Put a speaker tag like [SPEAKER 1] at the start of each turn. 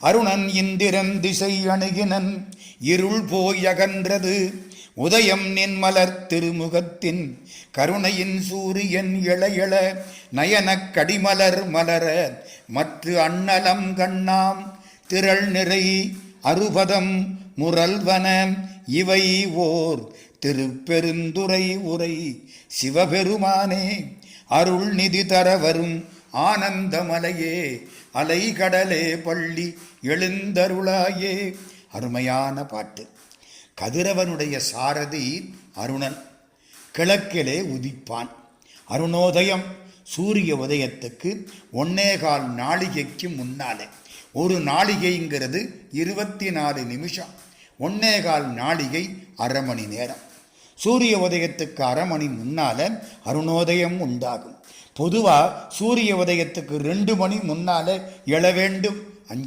[SPEAKER 1] அருணன் இந்திரன் திசை அணுகினன் இருள் போய் அகன்றது உதயம் நின் மலர் திருமுகத்தின் கருணையின் சூரியன் இளையள நயனக் கடிமலர் மலர மற்ற அண்ணலம் கண்ணாம் திரள் நிறை அறுபதம் முரல்வன இவை ஓர் திருப்பெருந்துரை உரை. சிவபெருமானே அருள் நிதி தர வரும் ஆனந்தமலையே அலைகடலே பள்ளி எழுந்தருளாயே. அருமையான பாட்டு. கதிரவனுடைய சாரதி அருணன். கிழக்கிலே உதிப்பான். அருணோதயம் சூரிய உதயத்துக்கு ஒன்னேகால் நாளிகைக்கு முன்னாலே. ஒரு நாளிகைங்கிறது இருபத்தி நாலு நிமிஷம். ஒன்னேகால் நாளிகை அரை மணி நேரம். சூரிய உதயத்துக்கு அரை மணி முன்னால அருணோதயம் உண்டாகும். பொதுவாக சூரிய உதயத்துக்கு ரெண்டு மணி முன்னால் எழ வேண்டும்.